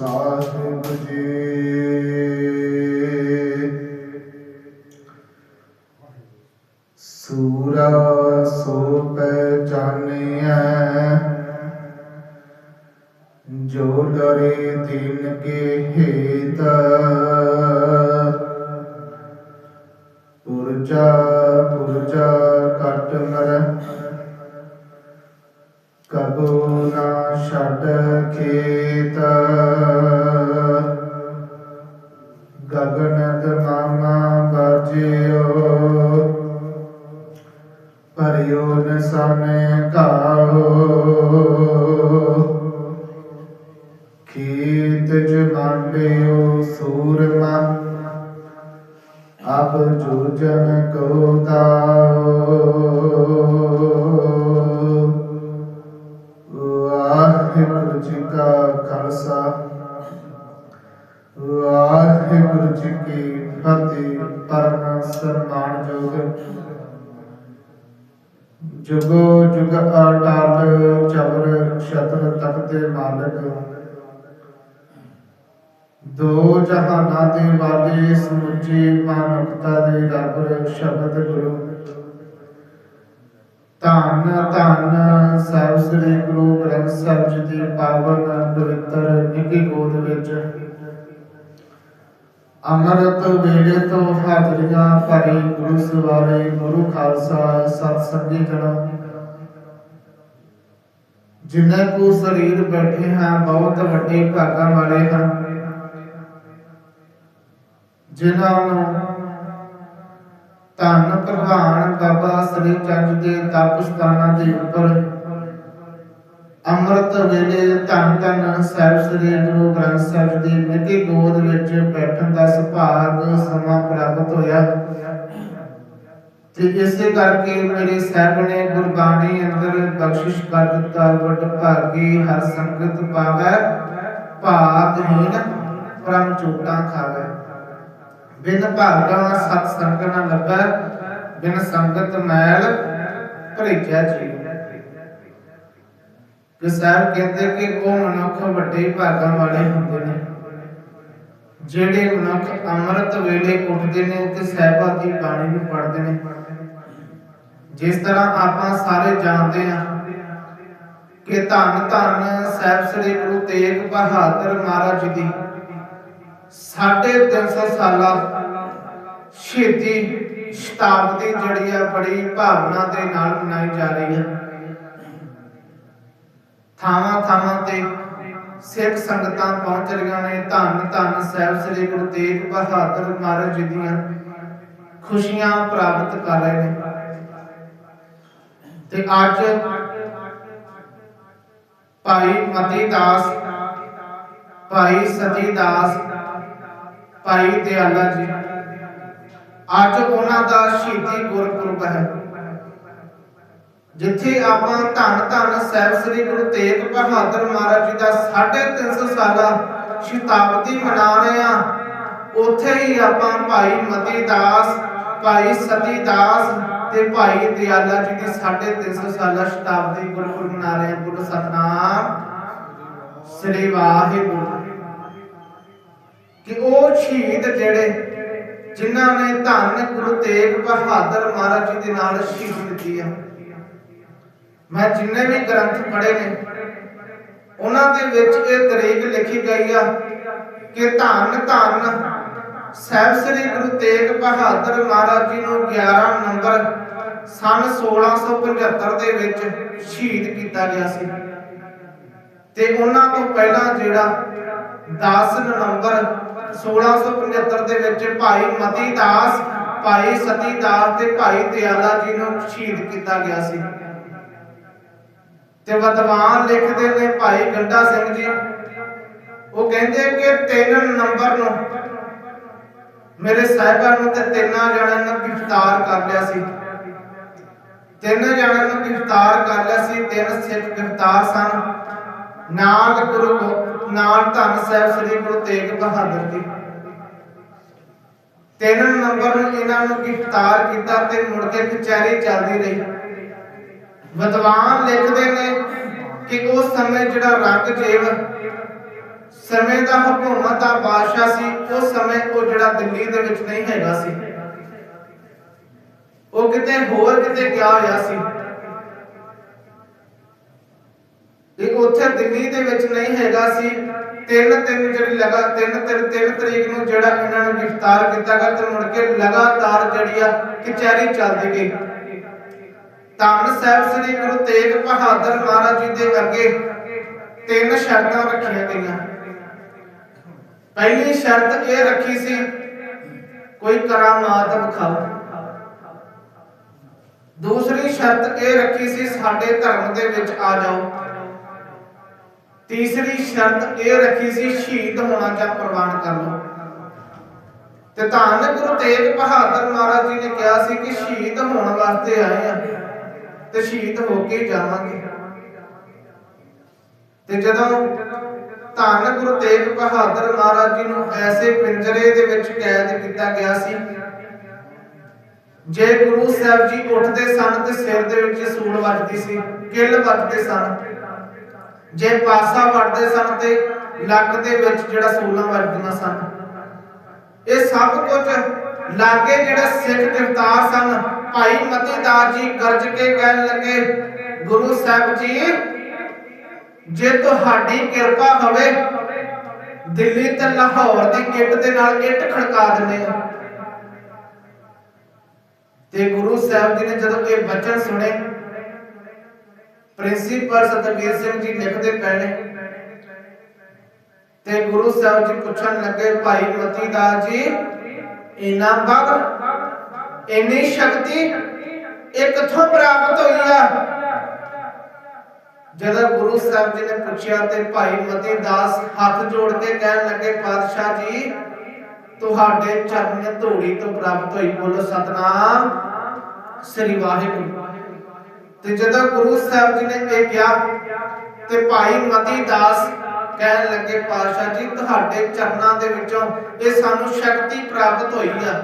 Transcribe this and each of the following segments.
ਸਾਹਿਬ ਜੀ ਖੇਤ ਸੂਰਮਾ, ਅਬ ਜੋਜਨ ਕੋ ਤਾਓ ਵਾਹਿਗੁਰੂ ਜੀ ਕਾ ਖਾਲਸਾ, ਵਾਹਿਗੁਰੂ ਜੀ ਕੀ ਫਤਿਹ, ਪਰਮ ਸਨਮਾਨਯੋਗ। ਜੁਗੋ ਜੁਗ ਅਟਲ ਚਵਰ ਛਤਰ ਤਖਤ ਦੇ ਮਾਲਕ। ਦੋ ਜਹਾਨਾਂ ਦੇ ਵਾਲੇ ਸਮੁੱਚੇ ਮਾਨਵਤਾ ਦੇ ਰੱਬ ਸ਼ਬਦ ਗੁਰੂ ਧੰਨ ਧੰਨ ਸਾਹਿਬ ਸ੍ਰੀ ਗੁਰੂ ਗ੍ਰੰਥ ਸਾਹਿਬ ਜੀ ਦੀ ਪਾਵਨ ਪਵਿੱਤਰ ਨਿੱਕੀ ਗੋਦ ਵਿੱਚ। ਅਮਰਤ ਵੇਲੇ ਤੋਂ ਹਾਜ਼ਰੀਆਂ ਭਰੀ ਗੁਰੂ ਸਵਾਰੇ ਗੁਰੂ ਖਾਲਸਾ ਸਤ ਸੰਗੀ ਜਨ ਜਿਨ੍ਹਾਂ ਕੋ ਸਰੀਰ ਬੈਠੇ ਹਾਂ, ਬਹੁਤ ਵੱਡੇ ਭਾਗਾਂ ਵਾਲੇ ਹਨ ਜਿਨ੍ਹਾਂ ਨੂੰ ਧੰਨ ਪ੍ਰਧਾਨ ਬਾਬਾ ਸ੍ਰੀ ਚੰਦ ਦੇ ਤਪ ਦੇ ਉੱਪਰ ਅੰਮ੍ਰਿਤ ਵੇਲੇ ਧੰਨ ਧੰਨ ਸਾਹਿਬ ਸ੍ਰੀ ਗੁਰੂ ਗ੍ਰੰਥ ਸਾਹਿਬ ਦੀ ਮਿੱਟੀ ਗੋਦ ਵਿੱਚ ਬੈਠਣ ਦਾ ਸੁਭਾਗ ਸਮਾਂ ਪ੍ਰਾਪਤ ਹੋਇਆ। ਤੇ ਇਸੇ ਕਰਕੇ ਮੇਰੇ ਸਾਹਿਬ ਨੇ ਗੁਰਬਾਣੀ ਅੰਦਰ ਬਖਸ਼ਿਸ਼ ਕਰ ਦਿੱਤਾ, ਵੱਡ ਭਾਗੀ ਹਰ ਸੰਗਤ ਪਾਵੈ ਭਾਗਹੀਨ ਪਰਮ ਚੋਟਾਂ ਖਾਵੇ। ਬਿਨ ਭਾਗਾ ਸਤ ਸੰਗ ਨ ਲੱਭੈ ਬਿਨ ਸੰਗਤ ਮੈਲ ਭਰੀਜੈ ਜੀ। ਕਿ ਸਾਹਿਬ ਕਹਿੰਦੇ ਕਿ ਉਹ ਮਨੁੱਖ ਵੱਡੇ ਭਾਗਾਂ ਵਾਲੇ ਹੁੰਦੇ ਨੇ। ਜਿਹੜੇ ਮਨੁੱਖ ਅੰਮ੍ਰਿਤ ਵੇਲੇ ਉੱਠਦੇ ਨੇ ਤੇ ਸਹਿਬਾ ਦੀ ਬਾਣੀ ਨੂੰ ਪੜ੍ਹਦੇ ਨੇ। ਜਿਸ ਤਰ੍ਹਾਂ ਆਪਾਂ ਸਾਰੇ ਜਾਣਦੇ ਹਾਂ ਕਿ ਧੰਨ ਧੰਨ ਸਾਹਿਬ ਸ੍ਰੀ ਗੁਰੂ ਤੇਗ ਬਹਾਦਰ ਮਹਾਰਾਜ ਜੀ ਦੀ ਸਾਢੇ 300 ਸਾਲਾ ਸ਼ਹੀਦੀ ਸ਼ਤਾਬਦੀ ਜਿਹੜੀ ਆ ਬੜੀ ਭਾਵਨਾ ਦੇ ਨਾਲ ਮਨਾਈ ਜਾ ਰਹੀ ਹੈ ਥਾਵਾਂ ਥਾਵਾਂ ਤੇ ਸਿੱਖ ਸੰਗਤਾਂ ਪਹੁੰਚ ਰਹੀਆਂ ਨੇ। ਧੰਨ ਧੰਨ ਸਾਹਿਬ ਸ੍ਰੀ ਗੁਰੂ ਤੇਗ ਬਹਾਦਰ ਮਹਾਰਾਜ ਜੀ ਦੀਆਂ ਖੁਸ਼ੀਆਂ ਪ੍ਰਾਪਤ ਕਰ ਰਹੇ ਨੇ। ਤੇ ਅੱਜ ਭਾਈ ਮਤੀ ਦਾਸ, ਭਾਈ ਸਤੀ ਦਾਸ ਭਾਈ ਦਿਆਲਾ ਜੀ, ਅੱਜ ਉਹਨਾਂ ਦਾ ਸ਼ਹੀਦੀ ਗੁਰਪੁਰਬ ਹੈ। ਜਿੱਥੇ ਆਪਾਂ ਧੰਨ ਧੰਨ ਸਾਹਿਬ ਸ੍ਰੀ ਗੁਰੂ ਤੇਗ ਬਹਾਦਰ ਮਹਾਰਾਜ ਜੀ ਦਾ 350 ਸਾਲਾ ਸ਼ਤਾਬਦੀ ਮਨਾ ਰਹੇ ਆ ਉੱਥੇ ਹੀ ਆਪਾਂ ਭਾਈ ਮਤੀ ਦਾਸ ਭਾਈ ਸਤੀ ਦਾਸ ਤੇ ਭਾਈ ਦਿਆਲਾ ਜੀ ਦੀ 350 ਸਾਲਾ ਸ਼ਤਾਬਦੀ ਗੁਰਪੁਰਬ ਮਨਾ ਰਹੇ ਆ ਗੁਰੂ ਸਤਨਾਮ। ਸ੍ਰੀ ਵਾਹਿਗੁਰੂ। ਕਿ ਉਹ ਸ਼ਹੀਦ ਜਿਹੜੇ ਜਿਨ੍ਹਾਂ ਨੇ ਧੰਨ ਗੁਰੂ ਤੇਗ ਬਹਾਦਰ ਮਹਾਰਾਜ ਜੀ ਦੇ ਨਾਲ ਸ਼ਹੀਦੀ ਦਿੱਤੀ ਆ ਮੈਂ ਜਿੰਨੇ ਵੀ ਗ੍ਰੰਥ ਪੜ੍ਹੇ ਨੇ, ਉਹਨਾਂ ਦੇ ਵਿੱਚ ਇਹ ਤਰੀਕ ਲਿਖੀ ਗਈ ਆ ਕਿ ਧੰਨ ਧੰਨ ਸਾਹਿਬ ਸ੍ਰੀ ਗੁਰੂ ਤੇਗ ਬਹਾਦਰ ਮਹਾਰਾਜ ਜੀ ਨੂੰ 11 ਨੰਬਰ ਸਨ 1675 ਦੇ ਵਿੱਚ ਸ਼ਹੀਦ ਕੀਤਾ ਗਿਆ ਸੀ। ਤੇ ਉਹਨਾਂ ਤੋਂ ਪਹਿਲਾਂ ਜਿਹੜਾ 10 ਨਵੰਬਰ 1675 ਦੇ ਵਿੱਚ ਭਾਈ ਮਤੀ ਦਾਸ, ਭਾਈ ਸਤੀ ਦਾਸ ਤੇ ਭਾਈ ਦਿਆਲਾ ਜੀ ਨੂੰ ਸ਼ਹੀਦ ਕੀਤਾ ਗਿਆ ਸੀ। ਤੇ ਵਦਵਾਨ ਲਿਖਦੇ ਨੇ ਭਾਈ ਗੰਡਾ ਸਿੰਘ ਜੀ, ਉਹ ਕਹਿੰਦੇ ਕਿ 3 ਨੰਬਰ ਨੂੰ ਮੇਰੇ ਸਾਹਿਬਾਂ ਨੂੰ ਤੇ ਤਿੰਨਾਂ ਜਣਿਆਂ ਨੂੰ ਗ੍ਰਿਫਤਾਰ ਕਰ ਲਿਆ ਸੀ। ਤਿੰਨ ਜਣਿਆਂ ਨੂੰ ਗ੍ਰਿਫਤਾਰ ਕਰ ਲਿਆ ਸੀ, ਤਿੰਨ ਸਿੱਖ ਗ੍ਰਿਫਤਾਰ ਸਨ। ਨਾਲ ਗੁਰੂ ਨਾਲ ਧੰਨ ਸਾਹਿਬ ਸ੍ਰੀ ਗੁਰੂ ਤੇਗ ਬਹਾਦਰ ਜੀ। ਤਿੰਨ ਨੰਬਰ ਨੂੰ ਇਹਨਾਂ ਨੂੰ ਗ੍ਰਿਫਤਾਰ ਕੀਤਾ ਤੇ ਮੁੜ ਕੇ ਕਚਹਿਰੀ ਚੱਲਦੀ ਰਹੀ। ਵਿਦਵਾਨ ਲਿਖਦੇ ਨੇ ਕਿ ਉਸ ਸਮੇਂ ਜਿਹੜਾ ਰੰਗਜੇਬ ਸਮੇਂ ਦਾ ਹਕੂਮਤ ਦਾ ਬਾਦਸ਼ਾਹ ਸੀ, ਉਸ ਸਮੇਂ ਉਹ ਜਿਹੜਾ ਦਿੱਲੀ ਦੇ ਵਿੱਚ ਨਹੀਂ ਹੈਗਾ ਸੀ। ਉਹ ਕਿਤੇ ਹੋਰ ਕਿਤੇ ਗਿਆ ਹੋਇਆ ਸੀ। ਇਹ ਉੱਥੇ ਦਿੱਲੀ ਦੇ ਵਿੱਚ ਨਹੀਂ ਹੈਗਾ ਸੀ। ਤਿੰਨ ਤਿੰਨ ਜਿਹੜੀ ਲਗਾ, ਤਿੰਨ ਤਿੰਨ ਤਿੰਨ ਤਰੀਕ ਨੂੰ ਜਿਹੜਾ ਇਹਨਾਂ ਨੂੰ ਗ੍ਰਿਫਤਾਰ ਕੀਤਾ ਗਿਆ ਤੇ ਮੁੜ ਕੇ ਲਗਾਤਾਰ ਜਿਹੜੀ ਆ ਕਚਹਿਰੀ ਚੱਲਦੀ ਗਈ। ਧੰਨ ਸਾਹਿਬ ਸ੍ਰੀ ਗੁਰੂ ਤੇਗ ਬਹਾਦਰ ਮਹਾਰਾਜ ਜੀ ਦੇ ਅੱਗੇ ਤਿੰਨ ਸ਼ਰਤਾਂ ਰੱਖੀਆਂ ਗਈਆਂ। ਪਹਿਲੀ ਸ਼ਰਤ ਇਹ ਰੱਖੀ ਸੀ, ਕੋਈ ਕਰਾਮਾਤ ਵਿਖਾਓ। ਦੂਸਰੀ ਸ਼ਰਤ ਇਹ ਰੱਖੀ ਸੀ, ਸਾਡੇ ਧਰਮ ਦੇ ਵਿੱਚ ਆ ਜਾਓ। ਤੀਸਰੀ ਸ਼ਰਤ ਇਹ ਰੱਖੀ ਸੀ ਸ਼ਹੀਦ ਹੋਣਾ ਜਾਂ ਪ੍ਰਵਾਨ ਕਰ ਤੇ ਧੰਨ ਗੁਰੂ ਤੇਗ ਬਹਾਦਰ ਮਹਾਰਾਜ ਜੀ ਨੇ ਕਿਹਾ ਸੀ ਕਿ ਸ਼ਹੀਦ ਹੋਣ ਵਾਸਤੇ ਆਏ ਆ ਤੇ ਸ਼ਹੀਦ ਹੋ ਕੇ ਜਾਵਾਂਗੇ। ਤੇ ਜਦੋਂ ਧੰਨ ਗੁਰੂ ਤੇਗ ਬਹਾਦਰ ਮਹਾਰਾਜ ਜੀ ਨੂੰ ਐਸੇ ਪਿੰਜਰੇ ਦੇ ਵਿੱਚ ਕੈਦ ਕੀਤਾ ਗਿਆ ਸੀ, ਜੇ ਗੁਰੂ ਸਾਹਿਬ ਜੀ ਉੱਠਦੇ ਸਨ ਤੇ ਸਿਰ ਦੇ ਵਿੱਚ ਸੂਲ ਵੱਜਦੀ ਸੀ ਕਿੱਲ ਵੱਜਦੇ ਸਨ ਜੇ ਪਾਸਾ ਵੱਜਦੇ ਸਨ ਤੇ ਲੱਕ ਦੇ ਵਿੱਚ ਜਿਹੜਾ ਸੂਲਾਂ ਵੱਜਦੀਆਂ ਸਨ। ਇਹ ਸਭ ਕੁਝ ਲਾਗੇ ਜਿਹੜੇ ਸਿੱਖ ਗ੍ਰਿਫਤਾਰ ਸਨ, ਭਾਈ ਮਤੀ ਜੀ ਗਰਜ ਕੇ ਕਹਿਣ ਲੱਗੇ, ਗੁਰੂ ਸਾਹਿਬ ਜੀ, ਜੇ ਤੁਹਾਡੀ ਕਿਰਪਾ ਹੋਵੇ, ਦਿੱਲੀ ਤੇ ਲਾਹੌਰ ਦੀ ਕਿੱਟ ਦੇ ਨਾਲ ਇੱਟ ਖੜਕਾ ਦਿੰਦੇ ਆ ਤੇ ਗੁਰੂ ਸਾਹਿਬ ਜੀ ਨੇ ਜਦੋਂ ਇਹ ਬਚਨ ਸੁਣੇ ਪ੍ਰਿੰਸੀਪਲ ਸਤਬੀਰ ਸਿੰਘ ਜੀ ਲਿਖਦੇ ਪਏ ਤੇ ਗੁਰੂ ਸਾਹਿਬ ਜੀ ਪੁੱਛਣ ਲੱਗੇ, ਭਾਈ ਮਤੀ ਜੀ, ਇਨਾ ਬਗ ਇੰਨੀ ਸ਼ਕਤੀ ਇਹ ਕਿੱਥੋਂ ਪ੍ਰਾਪਤ ਹੋਈ ਆ? ਜਦੋਂ ਗੁਰੂ ਸਾਹਿਬ ਜੀ ਨੇ ਪੁੱਛਿਆ ਤੇ ਭਾਈ ਮਤੀ ਹੱਥ ਜੋੜ ਕੇ ਕਹਿਣ ਲੱਗੇ, ਪਾਤਸ਼ਾਹ ਜੀ, ਤੁਹਾਡੇ ਚਰਨ ਧੂੜੀ ਤੋਂ ਪ੍ਰਾਪਤ ਹੋਈ ਬੋਲੋ ਸਤਨਾਮ ਸ੍ਰੀ ਵਾਹਿਗੁਰੂ। ਤੇ ਜਦੋਂ ਗੁਰੂ ਸਾਹਿਬ ਜੀ ਨੇ ਇਹ ਕਿਹਾ ਤੇ ਭਾਈ ਮਤੀ ਦਾਸ ਕਹਿਣ ਲੱਗੇ, ਪਾਤਸ਼ਾਹ ਜੀ, ਤੁਹਾਡੇ ਚਰਨਾਂ ਦੇ ਵਿੱਚੋਂ ਇਹ ਸਾਨੂੰ ਸ਼ਕਤੀ ਪ੍ਰਾਪਤ ਹੋਈ ਆ।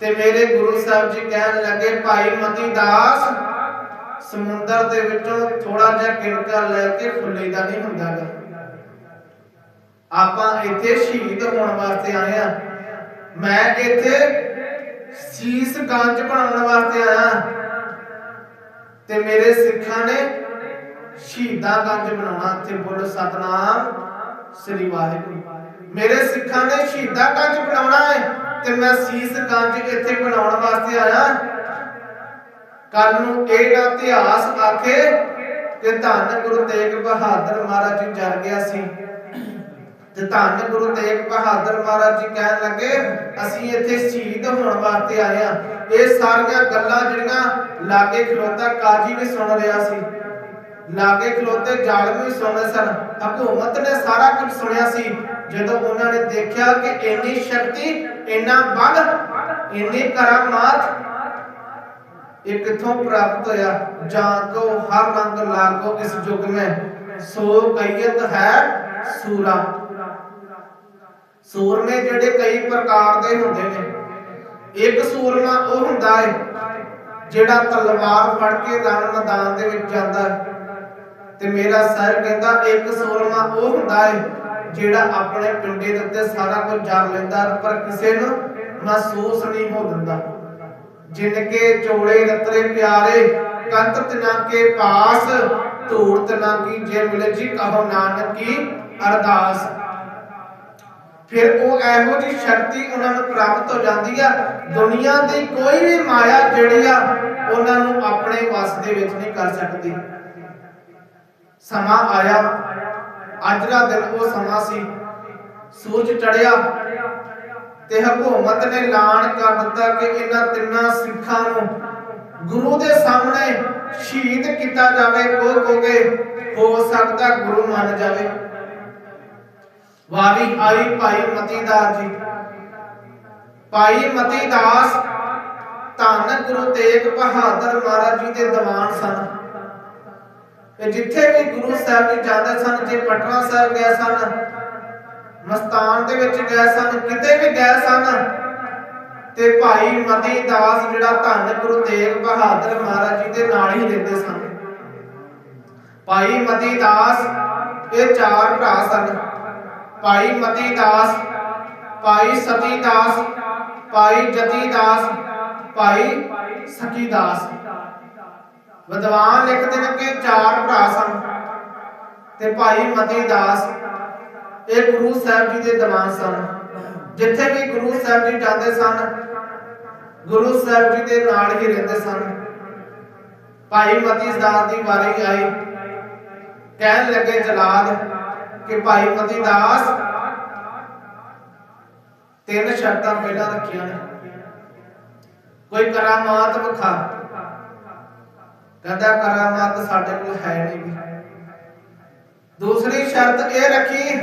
ਤੇ ਮੇਰੇ ਗੁਰੂ ਸਾਹਿਬ ਜੀ ਕਹਿਣ ਲੱਗੇ, ਭਾਈ ਮਤੀ ਦਾਸ, ਸਮੁੰਦਰ ਦੇ ਵਿੱਚੋਂ ਥੋੜਾ ਜਿਹਾ ਕਿਣਕਾ ਲੈ ਕੇ ਫੁੱਲੇ ਦਾ ਨਹੀਂ ਹੁੰਦਾਗਾ। ਆਪਾਂ ਇੱਥੇ ਸ਼ਹੀਦ ਹੋਣ ਵਾਸਤੇ ਆਏ ਆ। ਮੈਂ ਇੱਥੇ ਸੀਸ ਗੰਜ ਬਣਾਉਣ ਵਾਸਤੇ ਆਇਆ। ਤੇ ਮੇਰੇ ਸਿੱਖਾਂ ਨੇ ਸ਼ਹੀਦਾਂ ਗੰਜ ਬਣਾਉਣਾ ਤੇ ਬੋਲੋ ਸਤਨਾਮ ਸ੍ਰੀ ਵਾਹਿਗੁਰੂ। ਮੇਰੇ ਸਿੱਖਾਂ ਨੇ ਸ਼ਹੀਦਾਂ ਗੰਜ ਬਣਾਉਣਾ ਹੈ ਤੇ ਮੈਂ ਸੀਸ ਗੰਜ ਇੱਥੇ ਬਣਾਉਣ ਵਾਸਤੇ ਆਇਆ। ਕੱਲ ਨੂੰ ਇਹ ਇਤਿਹਾਸ ਆਖੇ ਕਿ ਧੰਨ ਗੁਰੂ ਤੇਗ ਬਹਾਦਰ ਮਹਾਰਾਜ ਜੀ ਜਰ ਗਿਆ ਸੀ। ਤੇ ਧੰਨ ਗੁਰੂ ਤੇਗ ਬਹਾਦਰ ਮਹਾਰਾਜ ਜੀ ਕਹਿਣ ਲੱਗੇ, ਅਸੀਂ ਇੱਥੇ ਸ਼ਹੀਦ ਹੋਣ ਵਾਸਤੇ ਆਏ ਆ ਇਹ ਸਾਰੀਆਂ ਗੱਲਾਂ ਜਿਹੜੀਆਂ ਲਾਗੇ ਖਲੋਤਾ ਕਾਜੀ ਵੀ ਸੁਣ ਰਿਹਾ ਸੀ। ਲਾਗੇ ਖਲੋਤੇ ਜ਼ਾਲਮ ਵੀ ਸੁਣਦੇ ਸਨ। ਹਕੂਮਤ ਨੇ ਸਾਰਾ ਕੁਝ ਸੁਣਿਆ ਸੀ। ਜਦੋਂ ਉਹਨਾਂ ਨੇ ਦੇਖਿਆ ਕਿ ਇੰਨੀ ਸ਼ਕਤੀ, ਇੰਨਾ ਬਲ, ਇੰਨੀ ਕਰਾਮਾਤ ਇਹ ਕਿੱਥੋਂ ਪ੍ਰਾਪਤ ਹੋਇਆ? ਜਾਂ ਕੋ ਹਰ ਰੰਗ ਲਾਗੋ ਇਸ ਯੁਗ में ਸੋ ਕਈਤ ਹੈ ਸੂਰਾ। ਸੂਰਮੇ ਜਿਹੜੇ ਕਈ ਪ੍ਰਕਾਰ ਦੇ ਹੁੰਦੇ ਨੇ। ਇੱਕ ਸੂਰਮਾ ਉਹ ਹੁੰਦਾ ਹੈ ਜਿਹੜਾ ਤਲਵਾਰ ਫੜ ਕੇ ਰਣ ਮੈਦਾਨ ਦੇ ਵਿੱਚ ਜਾਂਦਾ ਹੈ ਤੇ ਮੇਰਾ ਸਰ ਕਹਿੰਦਾ ਇੱਕ ਸੂਰਮਾ ਉਹ ਹੁੰਦਾ ਹੈ ਜਿਹੜਾ ਆਪਣੇ ਪਿੰਡੇ ਦੇ ਉੱਤੇ ਸਾਰਾ ਕੁਝ ਜਰ ਲੈਂਦਾ ਪਰ ਕਿਸੇ ਨੂੰ ਮਹਿਸੂਸ ਨਹੀਂ ਹੋ ਦਿੰਦਾ। ਜਿਨ ਕੇ ਚੋਲੇ ਰਤਰੇ ਪਿਆਰੇ, ਕੰਤ ਤਨਾ ਕੇ ਪਾਸ, ਧੂੜ ਤਨਾ ਕੀ ਜੇ ਮਿਲੇ ਜੀ ਕਹੋ ਨਾਨਕ ਕੀ ਅਰਦਾਸ। ਫਿਰ ਉਹ ਇਹੋ ਜੀ ਸ਼ਕਤੀ ਉਹਨਾਂ ਨੂੰ ਪ੍ਰਾਪਤ ਹੋ ਜਾਂਦੀ ਆ। ਦੁਨੀਆ ਦੀ ਕੋਈ ਵੀ ਮਾਇਆ ਜਿਹੜੀ ਆ, ਉਹਨਾਂ ਨੂੰ ਆਪਣੇ ਵਸ ਦੇ ਵਿੱਚ ਨਹੀਂ ਕਰ ਸਕਦੀ। ਸਮਾਂ ਆਇਆ। ਅੱਜ ਦਾ ਦਿਨ ਉਹ ਸਮਾਂ ਸੀ। ਸੂਰਜ ਚੜਿਆ ਤੇ ਹਕੂਮਤ ਨੇ ਐਲਾਨ ਕਰ ਦਿੱਤਾ ਕਿ ਇਹਨਾਂ ਤਿੰਨਾਂ ਸਿੱਖਾਂ ਨੂੰ ਗੁਰੂ ਦੇ ਸਾਹਮਣੇ ਸ਼ਹੀਦ ਕੀਤਾ ਜਾਵੇ ਕੋ ਕੋਗੇ ਹੋ ਸਕਦਾ ਗੁਰੂ ਮੰਨ ਜਾਵੇ। ਵਾਰੀ ਆਈ ਭਾਈ ਮਤੀ ਜੀ। ਭਾਈ ਮਤੀ ਧੰਨ ਗੁਰੂ ਤੇਗ ਬਹਾਦਰ ਮਹਾਰਾਜ ਜੀ ਦੇ ਦੀਵਾਨ ਸਨ। ਇਹ ਜਿੱਥੇ ਵੀ ਗੁਰੂ ਸਾਹਿਬ ਜੀ ਜਾਂਦੇ ਸਨ, ਜੇ ਪਟਨਾ ਸਾਹਿਬ ਗਏ ਸਨ, ਮਸਤਾਨ ਦੇ ਵਿੱਚ ਗਏ ਸਨ, ਕਿਤੇ ਵੀ ਗਏ ਸਨ, ਤੇ ਭਾਈ ਮਤੀ ਜਿਹੜਾ ਧੰਨ ਗੁਰੂ ਤੇਗ ਬਹਾਦਰ ਮਹਾਰਾਜ ਜੀ ਦੇ ਨਾਲ ਹੀ ਰਹਿੰਦੇ ਸਨ। ਭਾਈ ਮਤੀ ਦਾਸ ਇਹ ਚਾਰ ਭਰਾ ਸਨ। ਭਾਈ ਮਤੀ ਦਾਸ, ਭਾਈ ਸਤੀ ਦਾਸ, ਭਾਈ ਜਤੀ ਦਾਸ, ਭਾਈ ਸਕੀ ਦਾਸ। ਵਿਦਵਾਨ ਲਿਖਦੇ ਨੇ ਕਿ ਚਾਰ ਭਰਾ ਸਨ ਤੇ ਭਾਈ ਮਤੀ ਦਾਸ, ਇਹ ਗੁਰੂ ਸਾਹਿਬ ਜੀ ਦੇ ਦੀਵਾਨ ਸਨ। ਜਿੱਥੇ ਵੀ ਗੁਰੂ ਸਾਹਿਬ ਜੀ ਜਾਂਦੇ ਸਨ, ਗੁਰੂ ਸਾਹਿਬ ਜੀ ਦੇ ਨਾਲ ਹੀ ਰਹਿੰਦੇ ਸਨ। ਭਾਈ ਮਤੀ ਦਾਸ ਦੀ ਵਾਰੀ ਆਈ। ਕਹਿਣ ਲੱਗੇ ਜਲਾਦ ਕਿ ਭਾਈ ਮਤੀ ਦਾਸ ਤਿੰਨ ਸ਼ਰਤਾਂ ਪਹਿਲਾਂ ਰੱਖੀਆਂ ਨੇ। ਕੋਈ ਕਰਾਮਾਤ ਵਿਖਾ ਕਹਿੰਦਾ ਕਰਾਮਾਤ ਸਾਡੇ ਕੋਲ ਹੈ ਨਹੀਂ ਦੂਸਰੀ ਸ਼ਰਤ ਇਹ ਰੱਖੀ,